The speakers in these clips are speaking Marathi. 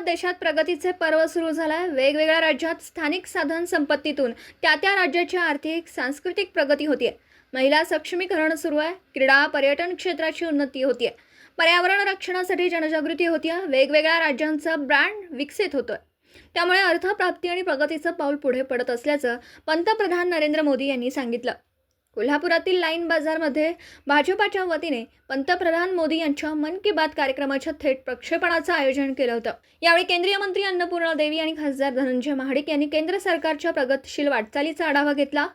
देशात प्रगतीचे पर्व सुरू झाला आहे वेगवेगळ्या राज्यात स्थानिक साधन संपत्तीतून त्या त्या राज्याची आर्थिक सांस्कृतिक प्रगती होतीये. महिला सक्षमीकरण सुरू आहे. क्रीडा पर्यटन क्षेत्राची उन्नती होतीये. पर्यावरण रक्षणासाठी जनजागृती होतीये. वेगवेगळ्या राज्यांचं ब्रँड विकसित होतोय. त्यामुळे अर्थप्राप्ती आणि प्रगतीचं पाऊल पुढे पडत असल्याचं पंतप्रधान नरेंद्र मोदी यांनी सांगितलं. कोल्हापुरातील लाईन बाजारमध्ये भाजपाच्या वतीने पंतप्रधान मोदी यांच्या मन की बात कार्यक्रमाच्या थेट प्रक्षेपणाचं आयोजन केलं होतं. यावेळी केंद्रीय मंत्री अन्नपूर्णा देवी आणि खासदार धनंजय महाडिक यांनी केंद्र सरकारच्या प्रगतशील वाटचालीचा आढावा घेतला.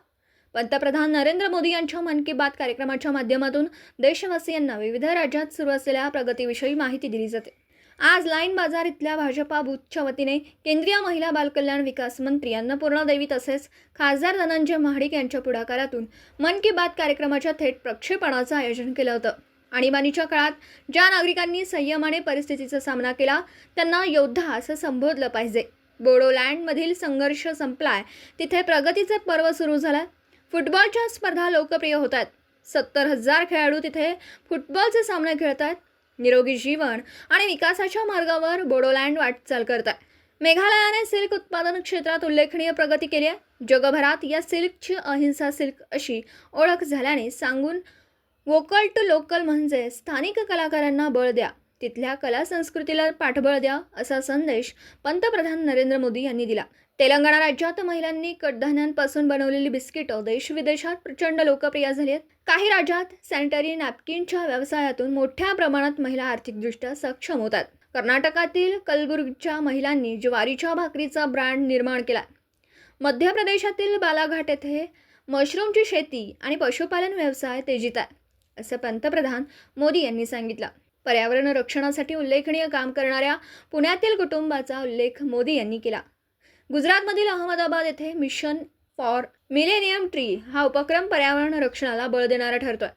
पंतप्रधान नरेंद्र मोदी यांच्या मन की बात कार्यक्रमाच्या माध्यमातून देशवासियांना विविध राज्यात सुरू असलेल्या प्रगतीविषयी माहिती दिली जाते. आज लाईन बाजार इथल्या भाजपा बूथच्या वतीने केंद्रीय महिला बालकल्याण विकास मंत्री अन्नपूर्णा देवी तसेच खासदार धनंजय महाडिक यांच्या पुढाकारातून मन की बात कार्यक्रमाच्या थेट प्रक्षेपणाचं आयोजन केलं होतं. आणीबाणीच्या काळात ज्या नागरिकांनी संयमाने परिस्थितीचा सामना केला त्यांना योद्धा असं संबोधलं पाहिजे. बोडोलँडमधील संघर्ष संपलाय तिथे प्रगतीचे पर्व सुरू झालं. फुटबॉलच्या स्पर्धा लोकप्रिय होत आहेत सत्तर हजार खेळाडू तिथे फुटबॉलचे सामने खेळत आहेत निरोगी जीवन आणि विकासाच्या मार्गावर बोडोलँड वाटचाल करत आहे मेघालयाने सिल्क उत्पादन क्षेत्रात उल्लेखनीय प्रगती केली आहे. जगभरात या सिल्कची अहिंसा सिल्क अशी ओळख झाल्याने सांगून वोकल टू लोकल म्हणजे स्थानिक कलाकारांना बळ द्या तिथल्या कला संस्कृतीला पाठबळ द्या असा संदेश पंतप्रधान नरेंद्र मोदी यांनी दिला. तेलंगणा राज्यात महिलांनी कडधान्यांपासून बनवलेली बिस्किटं देशविदेशात प्रचंड लोकप्रिय झाली आहेत. काही राज्यात सॅनिटरी नॅपकिनच्या व्यवसायातून मोठ्या प्रमाणात महिला आर्थिकदृष्ट्या सक्षम होतात. कर्नाटकातील कलबुर्गच्या महिलांनी ज्वारीच्या भाकरीचा ब्रँड निर्माण केला. मध्य प्रदेशातील बालाघाट येथे मशरूमची शेती आणि पशुपालन व्यवसाय तेजीत आहे असं पंतप्रधान मोदी यांनी सांगितलं. पर्यावरण रक्षणासाठी उल्लेखनीय काम करणाऱ्या पुण्यातील कुटुंबाचा उल्लेख मोदी यांनी केला. गुजरातमधील अहमदाबाद येथे मिशन फॉर मिलेनियम ट्री हा उपक्रम पर्यावरण रक्षणाला बळ देणारा ठरतोय.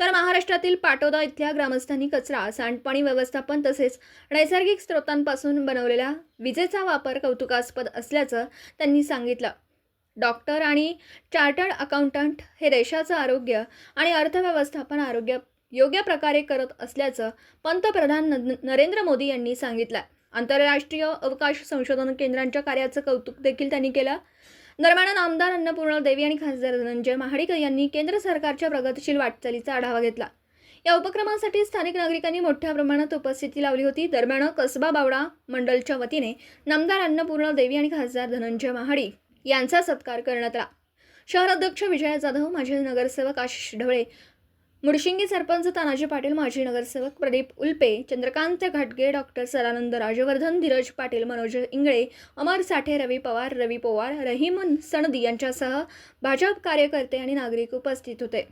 तर महाराष्ट्रातील पाटोदा इथल्या ग्रामस्थांनी कचरा सांडपाणी व्यवस्थापन तसेच नैसर्गिक स्रोतांपासून बनवलेल्या विजेचा वापर कौतुकास्पद असल्याचं त्यांनी सांगितलं. डॉक्टर आणि चार्टर्ड अकाउंटंट हे देशाचं आरोग्य आणि अर्थव्यवस्थापन आरोग्य योग्य प्रकारे करत असल्याचं पंतप्रधान न नरेंद्र मोदी यांनी सांगितलं आंतरराष्ट्रीय अवकाश संशोधन केंद्रांच्या कार्याचं कौतुक देखील त्यांनी केलं. दरम्यान आमदार अन्नपूर्णा देवी आणि खासदार धनंजय महाडिक यांनी केंद्र सरकारच्या प्रगतशील वाटचालीचा आढावा घेतला. या उपक्रमासाठी स्थानिक नागरिकांनी मोठ्या प्रमाणात उपस्थिती लावली होती. दरम्यान कसबा बावडा मंडलच्या वतीने नामदार अन्नपूर्णा देवी आणि खासदार धनंजय महाडिक यांचा सत्कार करण्यात आला. शहर अध्यक्ष विजय जाधव माजी नगरसेवक आशिष ढवळे मुडशिंगी सरपंच तानाजी पाटील माजी नगरसेवक प्रदीप उल्पे चंद्रकांत घाटगे डॉक्टर सदानंद राजवर्धन धीरज पाटील मनोज इंगळे अमर साठे रवी पवार रवी पवार रहीम सणदी यांच्यासह भाजप कार्यकर्ते आणि नागरिक उपस्थित होते.